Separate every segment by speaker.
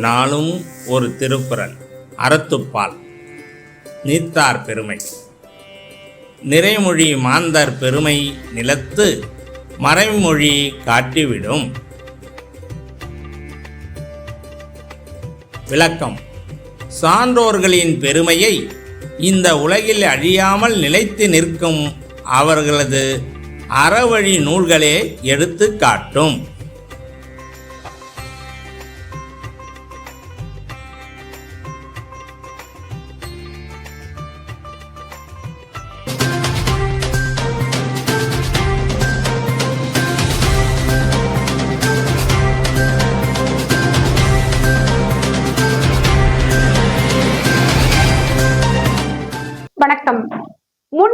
Speaker 1: நாளும் ஒரு திருக்குறள் அறத்துப்பால். நீத்தார் பெருமை. நிறைமொழி மாந்தர் பெருமை நிலத்து மறைமொழி காட்டிவிடும். விளக்கம். சான்றோர்களின் பெருமையை இந்த உலகில் அழியாமல் நிலைத்து நிற்கும் அவர்களது அறவழி நூல்களே எடுத்து காட்டும்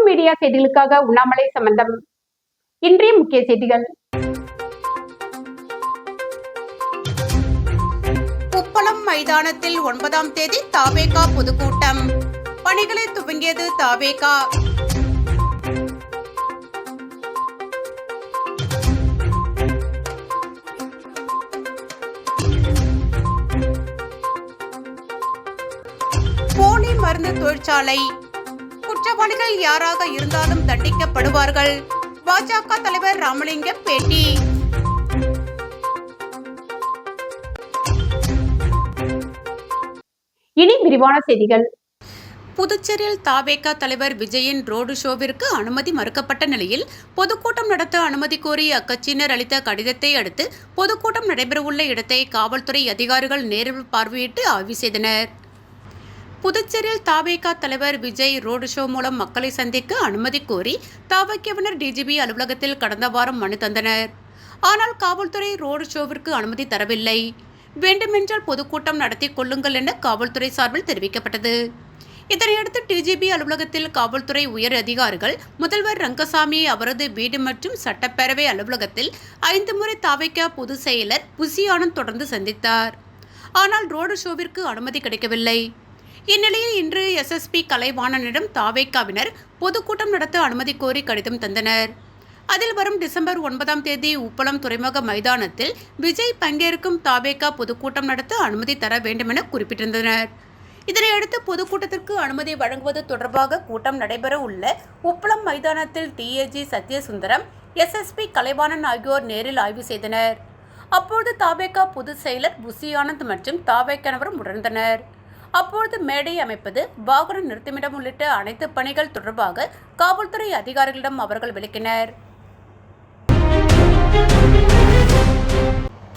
Speaker 2: மீடியா செய்திகளுக்காக உண்ணாமலை சம்பந்தம். இன்றைய முக்கிய செய்திகள்.
Speaker 3: உப்பளம் மைதானத்தில் ஒன்பதாம் தேதி தாவேகா பொதுக்கூட்டம். பணிகளை துவங்கியது தாவேகா போலி மருந்து தொழிற்சாலை. குற்றவாளிகள் யாராக இருந்தாலும் தண்டிக்கப்படுவார்கள். பாஜக தலைவர் ராமலிங்கம் பேட்டி.
Speaker 2: இனி விரிவான செய்திகள்.
Speaker 3: புதுச்சேரியில் தாவேகா தலைவர் விஜயின் ரோடு ஷோவிற்கு அனுமதி மறுக்கப்பட்ட நிலையில் பொதுக்கூட்டம் நடத்த அனுமதி கோரி அக்கட்சியினர் அளித்த கடிதத்தை அடுத்து பொதுக்கூட்டம் நடைபெறவுள்ள இடத்தை காவல்துறை அதிகாரிகள் நேரில் பார்வையிட்டு ஆய்வு செய்தனர். புதுச்சேரியில் தாவேகா தலைவர் விஜய் ரோடு ஷோ மூலம் மக்களை சந்திக்க அனுமதி கோரி தாவக்கியவனர் டிஜிபி அலுவலகத்தில் கடந்த வாரம் மனு தந்தனர். ஆனால் காவல்துறை ரோடு ஷோவிற்கு அனுமதி தரவில்லை. வேண்டுமென்றால் பொதுக்கூட்டம் நடத்தி கொள்ளுங்கள் என காவல்துறை சார்பில் தெரிவிக்கப்பட்டது. இதனையடுத்து டிஜிபி அலுவலகத்தில் காவல்துறை உயர் அதிகாரிகள் முதல்வர் ரங்கசாமி அவரது வீடு மற்றும் சட்டப்பேரவை அலுவலகத்தில் ஐந்து முறை தாவைக்க பொதுச் செயலர் புசியானந்த் தொடர்ந்து சந்தித்தார். ஆனால் ரோடு ஷோவிற்கு அனுமதி கிடைக்கவில்லை. இந்நிலையில் இன்று எஸ்எஸ்பி கலைவாணனிடம் தாவேக்காவினர் பொதுக்கூட்டம் நடத்த அனுமதி கோரி கடிதம் தந்தனர். அதில் வரும் டிசம்பர் ஒன்பதாம் தேதி உப்பளம் துறைமுக மைதானத்தில் விஜய் பங்கேற்கும் தாவேக்கா பொதுக்கூட்டம் நடத்த அனுமதி தர வேண்டுமென குறிப்பிட்டிருந்தனர். இதனையடுத்து பொதுக்கூட்டத்திற்கு அனுமதி வழங்குவது தொடர்பாக கூட்டம் நடைபெற உள்ள உப்பளம் மைதானத்தில் டிஏஜி சத்யசுந்தரம் எஸ்எஸ்பி கலைவாணன் ஆகியோர் நேரில் ஆய்வு செய்தனர். அப்பொழுது தாவேகா பொதுச் செயலர் புசி ஆனந்த் மற்றும் தாவேக்கனவரும் உணர்ந்தனர் அப்பொழுது மேடை அமைப்பது வாகன நிறுத்துமிடம் உள்ளிட்ட அனைத்து பணிகள் தொடர்பாக காவல்துறை அதிகாரிகளிடம் அவர்கள் விளக்கினர்.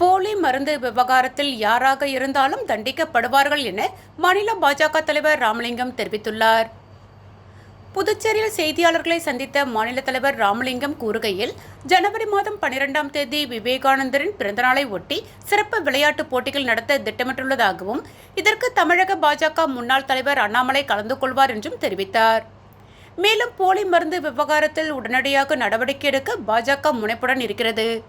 Speaker 3: போலி மருந்து விவகாரத்தில் யாராக இருந்தாலும் தண்டிக்கப்படுவார்கள் என மாநில பாஜக தலைவர் ராமலிங்கம் தெரிவித்துள்ளார். புதுச்சேரியில் செய்தியாளர்களை சந்தித்த மாநில தலைவர் ராமலிங்கம் கூறுகையில் ஜனவரி மாதம் பனிரெண்டாம் தேதி விவேகானந்தரின் பிறந்தநாளை ஒட்டி சிறப்பு விளையாட்டுப் போட்டிகள் நடத்த திட்டமிட்டுள்ளதாகவும் இதற்கு தமிழக பாஜக முன்னாள் தலைவர் அண்ணாமலை கலந்து கொள்வார் என்றும் தெரிவித்தார். மேலும் போலி மருந்து விவகாரத்தில் உடனடியாக நடவடிக்கை எடுக்க பாஜக முனைப்புடன் இருக்கிறது.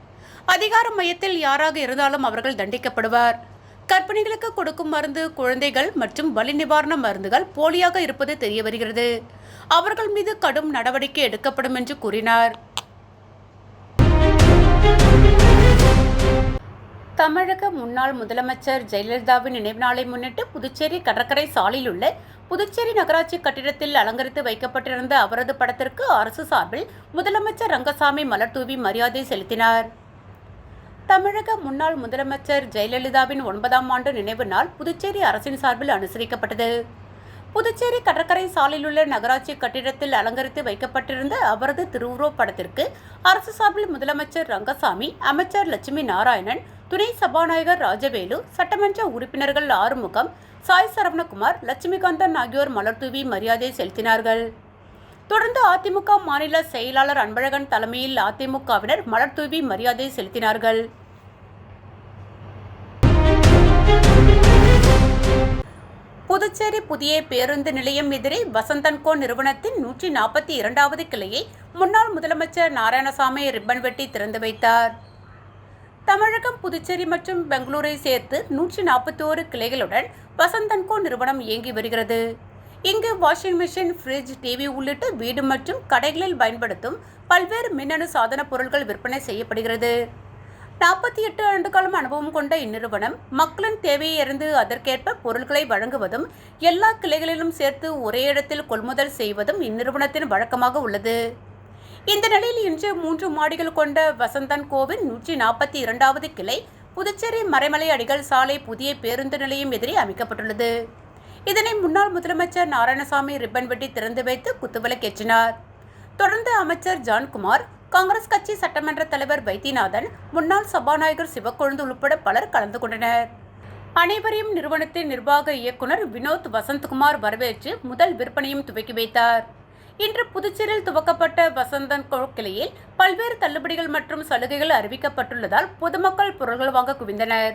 Speaker 3: அதிகார மையத்தில் யாராக இருந்தாலும் அவர்கள் தண்டிக்கப்படுவார். கர்ப்பிணிகளுக்கு கொடுக்கும் மருந்து குழந்தைகள் மற்றும் வலி நிவாரண மருந்துகள் போலியாக இருப்பது தெரிய வருகிறது அவர்கள் மீது கடும் நடவடிக்கை எடுக்கப்படும் என்று கூறினார். தமிழக முன்னாள் முதலமைச்சர் ஜெயலலிதாவின் நினைவு நாளை முன்னிட்டு புதுச்சேரி கடற்கரை சாலையில் உள்ள புதுச்சேரி நகராட்சி கட்டிடத்தில் அலங்கரித்து வைக்கப்பட்டிருந்த அவரது படத்திற்கு அரசு சார்பில் முதலமைச்சர் ரங்கசாமி மலர் தூவி மரியாதை செலுத்தினார். தமிழக முன்னாள் முதலமைச்சர் ஜெயலலிதாவின் ஒன்பதாம் ஆண்டு நினைவு நாள் புதுச்சேரி அரசின் சார்பில் அனுசரிக்கப்பட்டது. புதுச்சேரி கடற்கரை சாலையில் உள்ள நகராட்சி கட்டிடத்தில் அலங்கரித்து வைக்கப்பட்டிருந்த அவரது திருவுருவப் படத்திற்கு அரசு சார்பில் முதலமைச்சர் ரங்கசாமி அமைச்சர் லட்சுமி நாராயணன் துணை சபாநாயகர் ராஜவேலு சட்டமன்ற உறுப்பினர்கள் ஆறுமுகம் சாய் சரவணகுமார் லட்சுமிகாந்தன் ஆகியோர் மலர்தூவி மரியாதை செலுத்தினார்கள். தொடர்ந்து அதிமுக மாநில செயலாளர் அன்பழகன் தலைமையில் அதிமுகவினர் மலர்தூவி மரியாதை செலுத்தினார்கள். புதுச்சேரி புதிய பேருந்து நிலையம் எதிரே வசந்தன்கோ நிறுவனத்தின் நூற்றி நாற்பத்தி இரண்டாவது கிளையை முன்னாள் முதலமைச்சர் நாராயணசாமி ரிப்பன் வெட்டி திறந்து வைத்தார். தமிழகம் புதுச்சேரி மற்றும் பெங்களூரை சேர்த்து நூற்றி நாற்பத்தி ஓரு கிளைகளுடன் வசந்தன்கோ நிறுவனம் இயங்கி வருகிறது. இங்கு வாஷிங் மிஷின் ஃப்ரிட்ஜ் டிவி உள்ளிட்ட வீடு மற்றும் கடைகளில் பயன்படுத்தும் பல்வேறு மின்னணு சாதன பொருட்கள் விற்பனை செய்யப்படுகிறது. நாற்பத்தி எட்டு ஆண்டுகாலம் அனுபவம் கொண்ட இந்நிறுவனம் மக்களின் தேவையை அறிந்து அதற்கேற்ப பொருட்களை வழங்குவதும் எல்லா கிளைகளிலும் சேர்த்து ஒரே இடத்தில் கொள்முதல் செய்வதும் இந்நிறுவனத்தின் வழக்கமாக உள்ளது. இந்த நிலையில் இன்று மூன்று மாடிகள் கொண்ட வசந்தன் கோவில் நூற்றி நாற்பத்தி இரண்டாவது கிளை புதுச்சேரி மறைமலை அடிகள் சாலை புதிய பேருந்து நிலையம் எதிரே அமைக்கப்பட்டுள்ளது. இதனை முன்னாள் முதலமைச்சர் நாராயணசாமி ரிப்பன் வெட்டி திறந்து வைத்து குத்துவிளக்கேற்றினார். தொடர்ந்து அமைச்சர் ஜான்குமார் காங்கிரஸ் கட்சி சட்டமன்ற தலைவர் வைத்தியநாதன் முன்னாள் சபாநாயகர் சிவக்கொழுந்து உட்பட பலர் கலந்து கொண்டனர். அனைவரையும் நிறுவனத்தின் நிர்வாக இயக்குனர் வினோத் வசந்த்குமார் வரவேற்று முதல் விற்பனையும் துவக்கி வைத்தார். இன்று புதுச்சேரியில் துவக்கப்பட்ட வசந்தன் கோ கிளையில் பல்வேறு தள்ளுபடிகள் மற்றும் சலுகைகள் அறிவிக்கப்பட்டுள்ளதால் பொதுமக்கள் பொருட்கள் வாங்க குவிந்தனர்.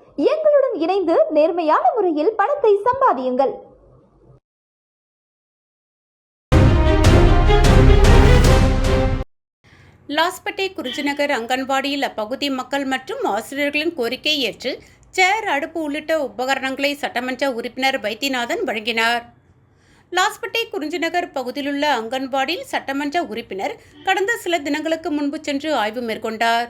Speaker 4: எங்களுடன் இணைந்து நேர்மையான முறையில் பணத்தை சம்பாதியுங்கள்.
Speaker 3: லாஸ்பேட்டை குறிச்சிநகர் அங்கன்வாடியில் அப்பகுதி மக்கள் மற்றும் ஆசிரியர்களின் கோரிக்கை ஏற்று சேர் அடுப்பு உள்ளிட்ட உபகரணங்களை சட்டமன்ற உறுப்பினர் வைத்தியநாதன் வழங்கினார். லாஸ்பேட்டை குறிஞ்சிநகர் பகுதியிலுள்ள அங்கன்வாடியில் சட்டமன்ற உறுப்பினர் கடந்த சில தினங்களுக்கு முன்பு சென்று ஆய்வு மேற்கொண்டார்.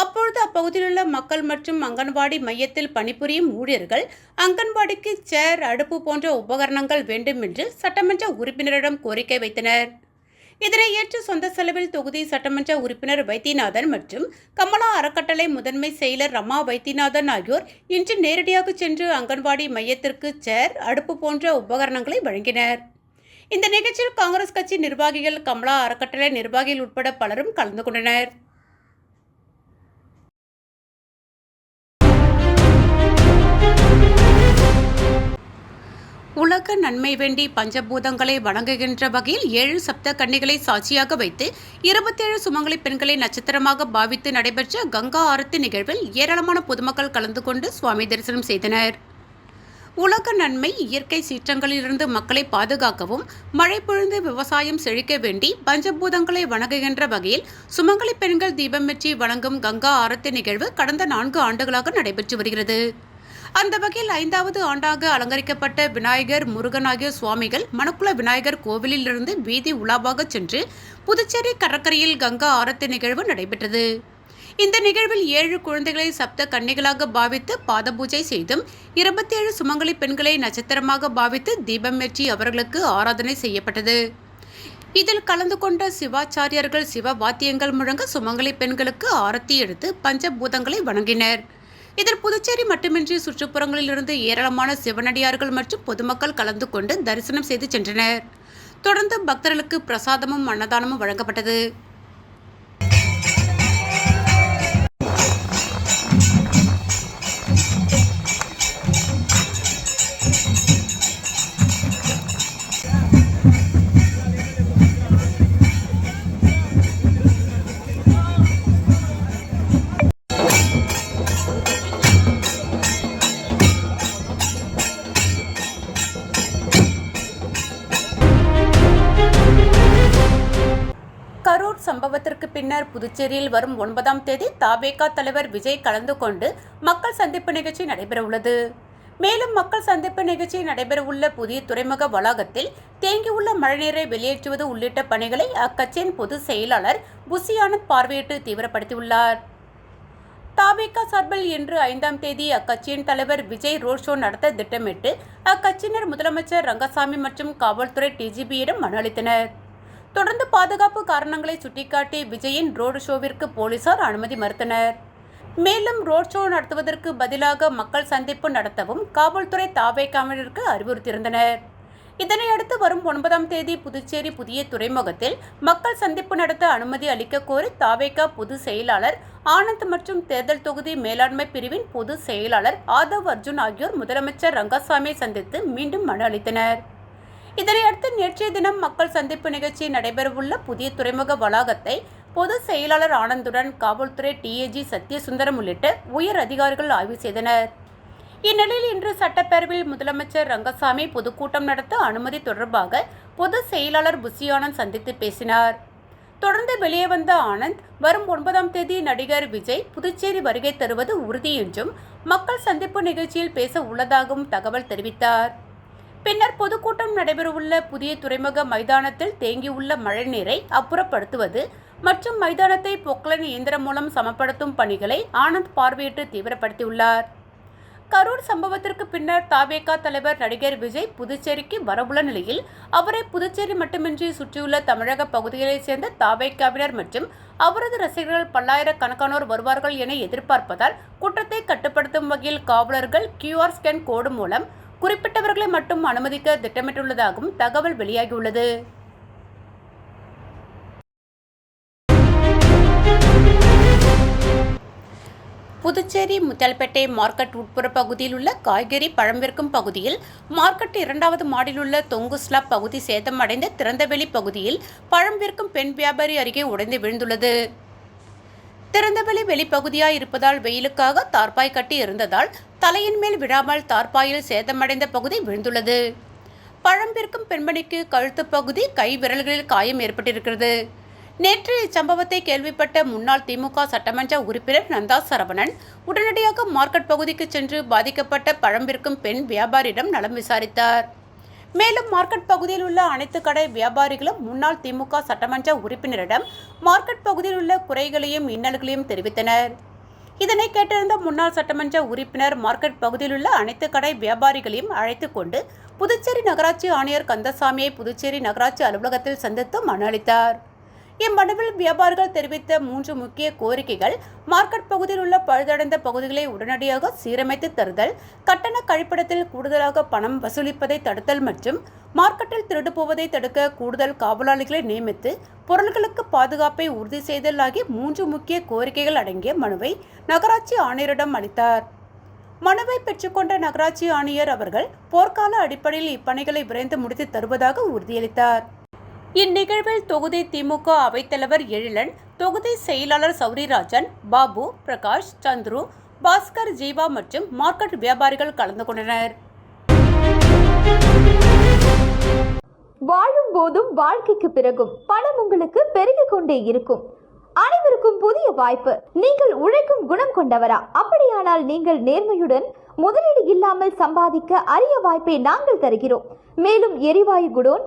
Speaker 3: அப்பொழுது அப்பகுதியிலுள்ள மக்கள் மற்றும் அங்கன்வாடி மையத்தில் பணிபுரியும் ஊழியர்கள் அங்கன்வாடிக்கு சேர் அடுப்பு போன்ற உபகரணங்கள் வேண்டும் என்று சட்டமன்ற உறுப்பினரிடம் கோரிக்கை வைத்தனர். இதனை ஏற்று சொந்த செலவில் தொகுதி சட்டமன்ற உறுப்பினர் வைத்தியநாதன் மற்றும் கமலா அறக்கட்டளை முதன்மை செயலர் ரமா வைத்தியநாதன் ஆகியோர் இன்று நேரடியாக சென்று அங்கன்வாடி மையத்திற்கு சேர் அடுப்பு போன்ற உபகரணங்களை வழங்கினர். இந்த நிகழ்ச்சியில் காங்கிரஸ் கட்சி நிர்வாகிகள் கமலா அறக்கட்டளை நிர்வாகிகள் உட்பட பலரும் கலந்து கொண்டனர். உலக நன்மை வேண்டி பஞ்சபூதங்களை வணங்குகின்ற வகையில் ஏழு சப்த கன்னிகளை சாட்சியாக வைத்து இருபத்தேழு சுமங்கலி பெண்களை நட்சத்திரமாக பாவித்து நடைபெற்ற கங்கா ஆரத்தி நிகழ்வில் ஏராளமான பொதுமக்கள் கலந்து கொண்டு சுவாமி தரிசனம் செய்தனர். உலக நன்மை இயற்கை சீற்றங்களிலிருந்து மக்களை பாதுகாக்கவும் மழை பொழுந்து விவசாயம் செழிக்க வேண்டி பஞ்சபூதங்களை வணங்குகின்ற வகையில் சுமங்கலி பெண்கள் தீபமேற்றி வணங்கும் கங்கா ஆரத்தி நிகழ்வு கடந்த நான்கு ஆண்டுகளாக நடைபெற்று வருகிறது. அந்த வகையில் ஐந்தாவது ஆண்டாக அலங்கரிக்கப்பட்ட விநாயகர் முருகன் ஆகிய சுவாமிகள் மணக்குள விநாயகர் கோவிலிலிருந்து வீதி உலாவாக சென்று புதுச்சேரி கடற்கரையில் கங்கா ஆரத்தி நிகழ்வு நடைபெற்றது. இந்த நிகழ்வில் ஏழு குழந்தைகளை சப்த கன்னிகளாக பாவித்து பாத பூஜை செய்தும் இருபத்தேழு சுமங்கலி பெண்களை நட்சத்திரமாக பாவித்து தீபம் ஏற்றி அவர்களுக்கு ஆராதனை செய்யப்பட்டது. இதில் கலந்து கொண்ட சிவாச்சாரியர்கள் சிவ வாத்தியங்கள் முழங்க சுமங்கலி பெண்களுக்கு ஆரத்தி எடுத்து பஞ்சபூதங்களை வணங்கினர். இதில் புதுச்சேரி மட்டுமின்றி சுற்றுப்புறங்களிலிருந்து ஏராளமான சிவனடியார்கள் மற்றும் பொதுமக்கள் கலந்து கொண்டு தரிசனம் செய்து சென்றனர். தொடர்ந்து பக்தர்களுக்கு பிரசாதமும் அன்னதானமும் வழங்கப்பட்டது. புதுச்சேரியில் வரும் ஒன்பதாம் தேதி தாபேகா தலைவர் விஜய் கலந்து கொண்டு மக்கள் சந்திப்பு நிகழ்ச்சி நடைபெறவுள்ளது. மேலும் மக்கள் சந்திப்பு நிகழ்ச்சி நடைபெறவுள்ள புதிய துறைமுக வளாகத்தில் தேங்கியுள்ள மழைநீரை வெளியேற்றுவது உள்ளிட்ட பணிகளை அக்கட்சியின் பொதுச் செயலாளர் புசி ஆனந்த் பார்வையிட்டு தீவிரப்படுத்தியுள்ளார். தாபேகா சார்பில் இன்று ஐந்தாம் தேதி அக்கட்சியின் தலைவர் விஜய் ரோட் ஷோ நடத்த திட்டமிட்டு அக்கட்சியினர் முதலமைச்சர் ரங்கசாமி மற்றும் காவல்துறை டிஜிபியிடம் மனு அளித்தனர். தொடர்ந்து பாதுகாப்பு காரணங்களை சுட்டிக்காட்டி விஜயின் ரோடு ஷோவிற்கு போலீசார் அனுமதி மறுத்தனர். மேலும் ரோட் ஷோ நடத்துவதற்கு பதிலாக மக்கள் சந்திப்பு நடத்தவும் காவல்துறை தாவேகாவினருக்கு அறிவுறுத்தியிருந்தனர். இதனையடுத்து வரும் ஒன்பதாம் தேதி புதுச்சேரி புதிய துறைமுகத்தில் மக்கள் சந்திப்பு நடத்த அனுமதி அளிக்க கோரி தாவேகா பொதுச் செயலாளர் ஆனந்த் மற்றும் தேர்தல் தொகுதி மேலாண்மை பிரிவின் பொதுச் செயலாளர் ஆதவ் அர்ஜுன் ஆகியோர் முதலமைச்சர் ரங்கசாமியை சந்தித்து மீண்டும் மனு அளித்தனர். இதனையடுத்து நேற்றைய தினம் மக்கள் சந்திப்பு நிகழ்ச்சி நடைபெறவுள்ள புதிய துறைமுக வளாகத்தை பொது செயலாளர் ஆனந்துடன் காவல்துறை டிஏஜி சத்யசுந்தரம் உள்ளிட்ட உயர் அதிகாரிகள் ஆய்வு செய்தனர். இந்நிலையில் இன்று சட்டப்பேரவையில் முதலமைச்சர் ரங்கசாமி பொதுக்கூட்டம் நடத்த அனுமதி தொடர்பாக பொது செயலாளர் புசியானந்த் சந்தித்து பேசினார். தொடர்ந்து வெளியே வந்த ஆனந்த் வரும் ஒன்பதாம் தேதி நடிகர் விஜய் புதுச்சேரி வருகை தருவது உறுதி என்றும் மக்கள் சந்திப்பு நிகழ்ச்சியில் பேச உள்ளதாகவும் தகவல் தெரிவித்தார். பின்னர் பொதுக்கூட்டம் நடைபெறவுள்ள புதிய துறைமுக மைதானத்தில் தேங்கியுள்ள மழைநீரை அப்புறப்படுத்துவது மற்றும் மைதானத்தை பொக்லைன் இயந்திரம் மூலம் சமப்படுத்தும் பணிகளை ஆனந்த் பார்வையிட்டு தீவிரப்படுத்தியுள்ளார். கரூர் சம்பவத்திற்கு பின்னர் தாபேகா தலைவர் நடிகர் விஜய் புதுச்சேரிக்கு வரவுள்ள நிலையில் அவரை புதுச்சேரி மட்டுமின்றி சுற்றியுள்ள தமிழக பகுதிகளைச் சேர்ந்த தாபேகாவினர் மற்றும் அவரது ரசிகர்கள் பல்லாயிரக்கணக்கானோர் வருவார்கள் என எதிர்பார்ப்பதால் குற்றத்தை கட்டுப்படுத்தும் வகையில் காவலர்கள் கியூஆர் ஸ்கேன் கோடு மூலம் குறிப்பிட்டவர்களை மட்டும் அனுமதிக்க திட்டமிட்டுள்ளதாகவும் தகவல் வெளியாகியுள்ளது. புதுச்சேரி முத்தல்பேட்டை மார்க்கெட் உட்புற பகுதியில் உள்ள காய்கறி பழம் விற்கும் பகுதியில் மார்க்கெட் இரண்டாவது மாடியில் உள்ள தொங்கு ஸ்லாப் பகுதி சேதமடைந்த திறந்தவெளி பகுதியில் பழம் விற்கும் பெண் வியாபாரி அருகே உடைந்து விழுந்துள்ளது. திறந்தவெளி வெளிப்பகுதியாய் இருப்பதால் வெயிலுக்காக தார்பாய் கட்டி இருந்ததால் தலையின் மேல் விழாமல் தார்பாயில் சேதமடைந்த பகுதி விழுந்துள்ளது. பழம்பிற்கும் பெண்மணிக்கு கழுத்து பகுதி கை விரல்களில் காயம் ஏற்பட்டிருக்கிறது. நேற்று இச்சம்பவத்தை கேள்விப்பட்ட முன்னாள் திமுக சட்டமன்ற உறுப்பினர் நந்தா சரவணன் உடனடியாக மார்க்கெட் பகுதிக்கு சென்று பாதிக்கப்பட்ட பழம்பிற்கும் பெண் வியாபாரியிடம் நலம் விசாரித்தார். மேலும் மார்க்கெட் பகுதியில் உள்ள அனைத்து கடை வியாபாரிகளும் முன்னாள் திமுக சட்டமன்ற உறுப்பினரிடம் மார்க்கெட் பகுதியில் உள்ள குறைகளையும் இன்னல்களையும் தெரிவித்தனர். இதனை கேட்டிருந்த முன்னாள் சட்டமன்ற உறுப்பினர் மார்க்கெட் பகுதியில் உள்ள அனைத்து கடை வியாபாரிகளையும் அழைத்து கொண்டு புதுச்சேரி நகராட்சி ஆணையர் கந்தசாமியை புதுச்சேரி நகராட்சி அலுவலகத்தில் சந்தித்து மனு அளித்தார். இம்மனுவில் வியாபாரிகள் தெரிவித்த மூன்று முக்கிய கோரிக்கைகள் மார்க்கெட் பகுதியில் உள்ள பழுதடைந்த பகுதிகளை உடனடியாக சீரமைத்து தருதல் கட்டண கழிப்பிடத்தில் கூடுதலாக பணம் வசூலிப்பதை தடுத்தல் மற்றும் மார்க்கெட்டில் திருடு போவதை தடுக்க கூடுதல் காவலாளிகளை நியமித்து பொருள்களுக்கு பாதுகாப்பை உறுதி செய்தல் ஆகிய மூன்று முக்கிய கோரிக்கைகள் அடங்கிய மனுவை நகராட்சி ஆணையரிடம் அளித்தார். மனுவை பெற்றுக்கொண்ட நகராட்சி ஆணையர் அவர்கள் போர்க்கால அடிப்படையில் இப்பணிகளை விரைந்து முடித்து தருவதாக உறுதியளித்தார். இந்நிகழ்வில் தொகுதி திமுக அவைத்தலைவர் எழிலன் தொகுதி செயலாளர் சௌரிராஜன் பாபு பிரகாஷ் சந்துரு பாஸ்கர் ஜீவா மற்றும் மார்க்கெட் வியாபாரிகள் கலந்து கொண்டனர்.
Speaker 4: வாழும் போதும் வாழ்க்கைக்கு பிறகும் பணம் உங்களுக்கு பெருகிக் கொண்டே இருக்கும். அனைவருக்கும் புதிய வாய்ப்பு. நீங்கள் உழைக்கும் குணம் கொண்டவரா? அப்படியானால் நீங்கள் நேர்மையுடன் முதலீடு இல்லாமல் சம்பாதிக்க அரிய வாய்ப்பை நாங்கள் தருகிறோம். மேலும் எரிவாயு குடோன்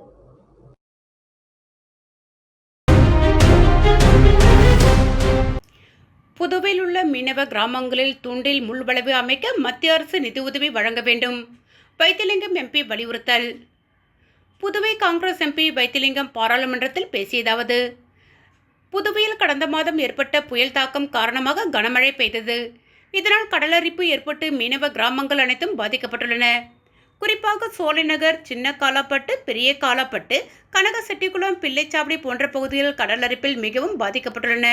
Speaker 3: புதுவையில் உள்ள மீனவ கிராமங்களில் தூண்டில் முள்வளைவு அமைக்க மத்திய அரசு நிதியுதவி வழங்க வேண்டும். வைத்திலிங்கம் எம்பி வலியுறுத்தல். புதுவை காங்கிரஸ் எம்பி வைத்திலிங்கம் பாராளுமன்றத்தில் பேசியதாவது புதுவையில் கடந்த மாதம் ஏற்பட்ட புயல் தாக்கம் காரணமாக கனமழை பெய்தது. இதனால் கடலரிப்பு ஏற்பட்டு மீனவ கிராமங்கள் அனைத்தும் பாதிக்கப்பட்டுள்ளன. குறிப்பாக சோலைநகர் சின்ன காலாப்பட்டு பெரிய காலாப்பட்டு கனகசெட்டிக்குளம் பிள்ளைச்சாவடி போன்ற பகுதிகள் கடலரிப்பில் மிகவும் பாதிக்கப்பட்டுள்ளன.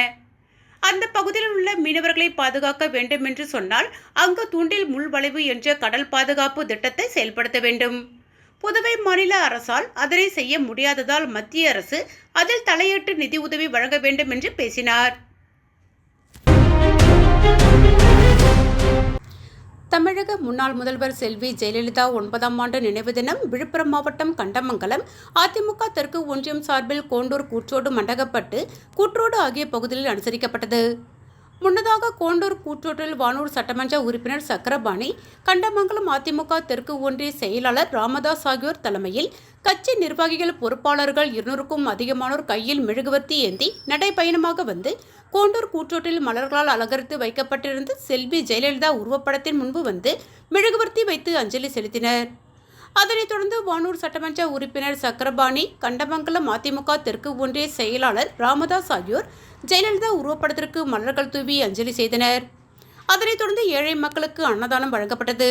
Speaker 3: அந்த பகுதியில் உள்ள மீனவர்களை பாதுகாக்க வேண்டும் என்று சொன்னால் அங்கு தூண்டில் முள்வளைவு என்ற கடல் பாதுகாப்பு திட்டத்தை செயல்படுத்த வேண்டும். புதுவை மாநில அரசால் அதனை செய்ய முடியாததால் மத்திய அரசு அதில் தலையிட்டு நிதி உதவி வழங்க வேண்டும் என்று பேசினார். தமிழக முன்னாள் முதல்வர் செல்வி ஜெயலலிதா ஒன்பதாம் ஆண்டு நினைவு தினம் விழுப்புரம் மாவட்டம் கண்டமங்கலம் அதிமுக தெற்கு ஒன்றியம் சார்பில் கோண்டூர் கூற்றோடு மண்டகப்பட்டு கூற்றோடு ஆகிய பகுதிகளில் அனுசரிக்கப்பட்டது. முன்னதாக கோண்டூர் கூற்றோட்டில் வானூர் சட்டமன்ற உறுப்பினர் சக்கரபாணி கண்டமங்கலம் அதிமுக தெற்கு ஒன்றிய செயலாளர் ராமதாஸ் ஆகியோர் தலைமையில் கட்சி நிர்வாகிகள் பொறுப்பாளர்கள் இருநூறுக்கும் அதிகமானோர் கையில் மெழுகுவர்த்தி ஏந்தி நடைபயணமாக வந்து கோண்டூர் கூற்றோட்டில் மலர்களால் அலங்கரித்து வைக்கப்பட்டிருந்த செல்வி ஜெயலலிதா உருவப்படத்தின் முன்பு வந்து மெழுகுவர்த்தி வைத்து அஞ்சலி செலுத்தினர். அதனைத் தொடர்ந்து வானூர் சட்டமன்ற உறுப்பினர் சக்கரபாணி கண்டமங்கலம் அதிமுக தெற்கு ஒன்றிய செயலாளர் ராமதாஸ் ஆகியோர் ஜெயலலிதா உருவப்படத்திற்கு மலர்கள் தூவி அஞ்சலி செய்தனர். அதனைத் தொடர்ந்து ஏழை மக்களுக்கு அன்னதானம் வழங்கப்பட்டது.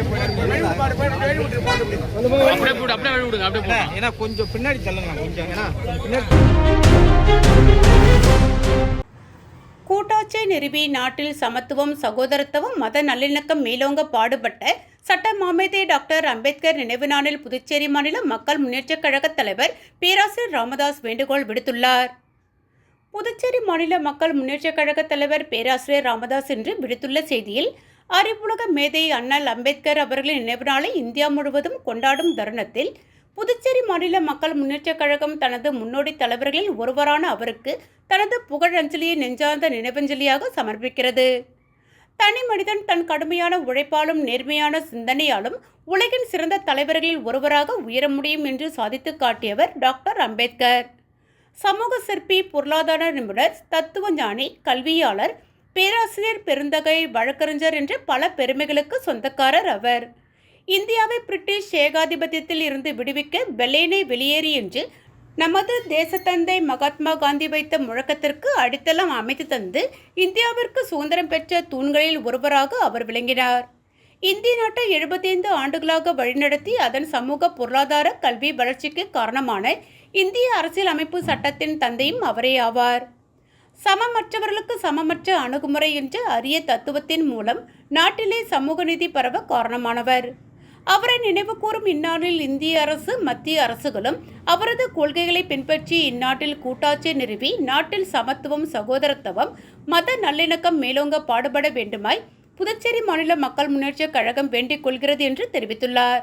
Speaker 5: அப்படியே போடு அப்படியே வழி விடுங்க அப்படியே போடு
Speaker 6: ஏன்னா கொஞ்சம் பின்னாடி செல்லுங்க கொஞ்சம் ஏன்னா பின்னாடி
Speaker 3: நிறுவி நாட்டில் சமத்துவம் சகோதரத்துவம் மத நல்லிணக்கம் மேலோங்க பாடுபட்ட சட்ட மாமேதை டாக்டர் அம்பேத்கர் நினைவு நாளில் புதுச்சேரி மாநில மக்கள் முன்னேற்றக் கழக தலைவர் பேராசிரியர் ராமதாஸ் வேண்டுகோள் விடுத்துள்ளார். புதுச்சேரி மாநில மக்கள் முன்னேற்றக் கழக தலைவர் பேராசிரியர் ராமதாஸ் என்று விடுத்துள்ள செய்தியில் அறிவுலக மேதை அண்ணல் அம்பேத்கர் அவர்களின் நினைவு நாளை இந்தியா முழுவதும் கொண்டாடும் தருணத்தில் புதுச்சேரி மாநில மக்கள் முன்னேற்றக் கழகம் தனது முன்னோடி தலைவர்களில் ஒருவரான அவருக்கு தனது புகழஞ்சலியை நெஞ்சார்ந்த நினைவஞ்சலியாக சமர்ப்பிக்கிறது. தனி மனிதன் தன் கடுமையான உழைப்பாலும் நேர்மையான சிந்தனையாலும் உலகின் சிறந்த தலைவர்களில் ஒருவராக உயர முடியும் என்று சாதித்து காட்டியவர் டாக்டர் அம்பேத்கர். சமூக சிற்பி பொருளாதார நிபுணர் தத்துவ ஞானி கல்வியாளர் பேராசிரியர் பெருந்தகை வழக்கறிஞர் என்று பல பெருமைகளுக்கு சொந்தக்காரர் அவர். இந்தியாவை பிரிட்டிஷ் ஏகாதிபத்தியத்தில் இருந்து விடுவிக்க பெலேனை வெளியேறி என்று நமது தேசத்தந்தை மகாத்மா காந்தி வைத்த முழக்கத்திற்கு அடித்தளம் அமைத்து தந்து இந்தியாவிற்கு சுதந்திரம் பெற்ற தூண்களில் ஒருவராக அவர் விளங்கினார். இந்திய நாட்டை எழுபத்தைந்து ஆண்டுகளாக வழிநடத்தி அதன் சமூக பொருளாதார கல்வி வளர்ச்சிக்கு காரணமான இந்திய அரசியல் அமைப்பு சட்டத்தின் தந்தையும் அவரே ஆவார். சமமற்றவர்களுக்கு சமமற்ற அணுகுமுறை என்ற அரிய தத்துவத்தின் மூலம் நாட்டிலே சமூக நீதி பரவ காரணமானவர். அவரை நினைவு கூறும் இந்நாளில் இந்திய அரசு மத்திய அரசுகளும் அவரது கொள்கைகளை பின்பற்றி இந்நாட்டில் கூட்டாட்சி நிறுவி நாட்டில் சமத்துவம் சகோதரத்துவம் மத நல்லிணக்கம் மேலோங்க பாடுபட வேண்டுமாய் புதுச்சேரி மாநில மக்கள் முன்னேற்றக் கழகம் வேண்டிக் கொள்கிறது என்று தெரிவித்துள்ளார்.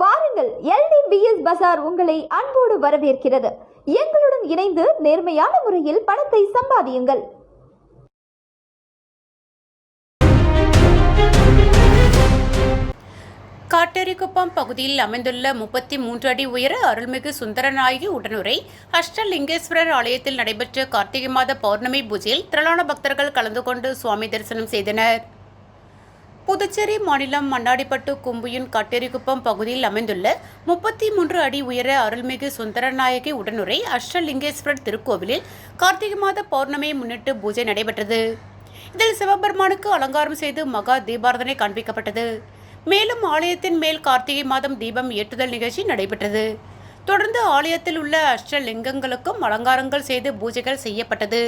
Speaker 4: வாருங்கள் எல்டிபிஎஸ் பசார் உங்களை அன்போடு வரவேற்கிறது. எங்களுடன் இணைந்து நேர்மையான முறையில் பணத்தை சம்பாதியுங்கள்.
Speaker 3: காட்டேரிக்குப்பம் பகுதியில் அமைந்துள்ள முப்பத்தி மூன்று அடி உயர அருள்மிகு சுந்தரநாயகி உடனுரை அஷ்டலிங்கேஸ்வரர் ஆலயத்தில் நடைபெற்ற கார்த்திகை மாத பௌர்ணமி பூஜையில் திரளான பக்தர்கள் கலந்து கொண்டு சுவாமி தரிசனம் செய்தனர். புதுச்சேரி மாநிலம் மண்ணாடிப்பட்டு கும்புயின் கட்டேரிக்குப்பம் பகுதியில் அமைந்துள்ள முப்பத்தி மூன்று அடி உயர அருள்மிகு சுந்தரநாயகி உடனுரை அஷ்டலிங்கேஸ்வரர் திருக்கோவிலில் கார்த்திகை மாத பௌர்ணமியை முன்னிட்டு பூஜை நடைபெற்றது. இதில் சிவபெருமானுக்கு அலங்காரம் செய்து மகா தீபாரதனை காண்பிக்கப்பட்டது. மேலும் ஆலயத்தின் மேல் கார்த்திகை மாதம் தீபம் ஏற்றுதல் நிகழ்ச்சி நடைபெற்றது. தொடர்ந்து ஆலயத்தில் உள்ள அஷ்டலிங்கங்களுக்கும் அலங்காரங்கள் செய்து பூஜைகள் செய்யப்பட்டது.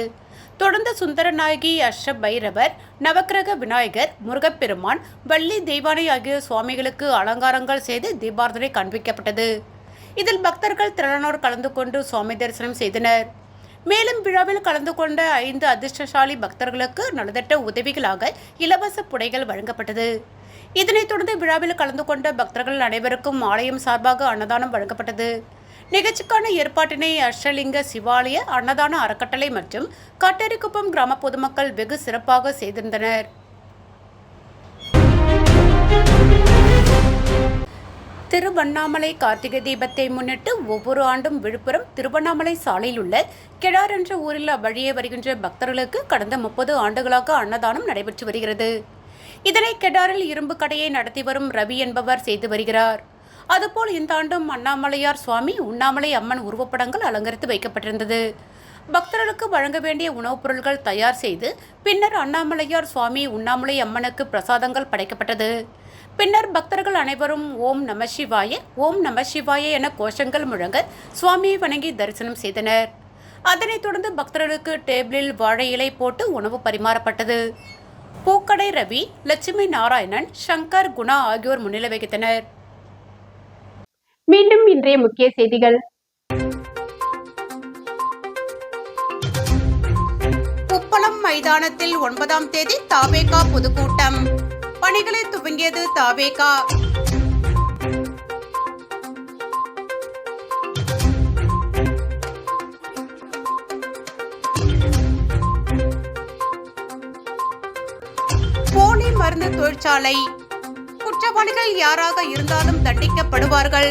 Speaker 3: தொடர்ந்து சுந்தரநாயகி அஷ்ட பைரவர் நவக்கிரக விநாயகர் முருகப்பெருமான் வள்ளி தெய்வானை ஆகிய சுவாமிகளுக்கு அலங்காரங்கள் செய்து தீபார்த்தனை காண்பிக்கப்பட்டது. இதில் பக்தர்கள் திரளானோர் கலந்து கொண்டு சுவாமி தரிசனம் செய்தனர். மேலும் விழாவில் கலந்து கொண்ட ஐந்து அதிர்ஷ்டசாலி பக்தர்களுக்கு நலதட்ட உதவிகளாக இலவச புடைகள் வழங்கப்பட்டது. இதனைத் தொடர்ந்து விழாவில் கலந்து கொண்ட பக்தர்கள் அனைவருக்கும் ஆலயம் சார்பாக அன்னதானம் வழங்கப்பட்டது. நிகழ்ச்சிக்கான ஏற்பாட்டினை அஷ்டலிங்க சிவாலய அன்னதான அறக்கட்டளை மற்றும் கட்டேரிக்குப்பம் கிராம பொதுமக்கள் வெகு சிறப்பாக செய்திருந்தனர். திருவண்ணாமலை கார்த்திகை தீபத்தை முன்னிட்டு ஒவ்வொரு ஆண்டும் விழுப்புரம் திருவண்ணாமலை சாலையில் உள்ள கெடார் என்ற ஊரில் வழியே வருகின்ற பக்தர்களுக்கு கடந்த முப்பது ஆண்டுகளாக அன்னதானம் நடைபெற்று வருகிறது. இதனை கெடாரில் இரும்பு கடையை நடத்தி வரும் ரவி என்பவர் செய்து வருகிறார். அதுபோல் இந்த ஆண்டும் அண்ணாமலையார் சுவாமி உண்ணாமலை அம்மன் உருவப்படங்கள் அலங்கரித்து வைக்கப்பட்டிருந்தது. பக்தர்களுக்கு வழங்க வேண்டிய உணவுப் பொருட்கள் தயார் செய்து பின்னர் அண்ணாமலையார் சுவாமி உண்ணாமலை அம்மனுக்கு பிரசாதங்கள் படைக்கப்பட்டது. பின்னர் பக்தர்கள் அனைவரும் ஓம் நம சிவாய ஓம் நம சிவாய என கோஷங்கள் முழங்க சுவாமியை வணங்கி தரிசனம் செய்தனர். அதனைத் தொடர்ந்து பக்தர்களுக்கு டேபிளில் வாழை இலை போட்டு உணவு பரிமாறப்பட்டது. பூக்கடை ரவி லட்சுமி நாராயணன் சங்கர் குணா ஆகியோர் முன்னிலை வகித்தனர்.
Speaker 2: மீண்டும் இன்றைய முக்கிய செய்திகள்.
Speaker 3: உப்பளம் மைதானத்தில் ஒன்பதாம் தேதி தாவேகா பொதுக்கூட்டம். பணிகளை துவங்கியது தாவேகா. சார்ந்த தொழிற்சாலை. குற்றவாளிகள் யாராக இருந்தாலும் தண்டிக்கப்படுவார்கள்.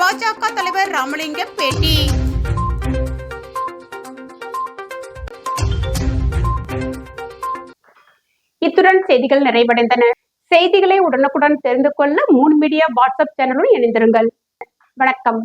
Speaker 3: பாஜக தலைவர் ராமலிங்கம் பேட்டி
Speaker 2: இத்துடன் செய்திகள் நிறைவடைந்தன. செய்திகளை உடனுக்குடன் தெரிந்து கொள்ள மூன் மீடியா வாட்ஸ்அப் சேனலுடன் இணைந்திருங்கள். வணக்கம்.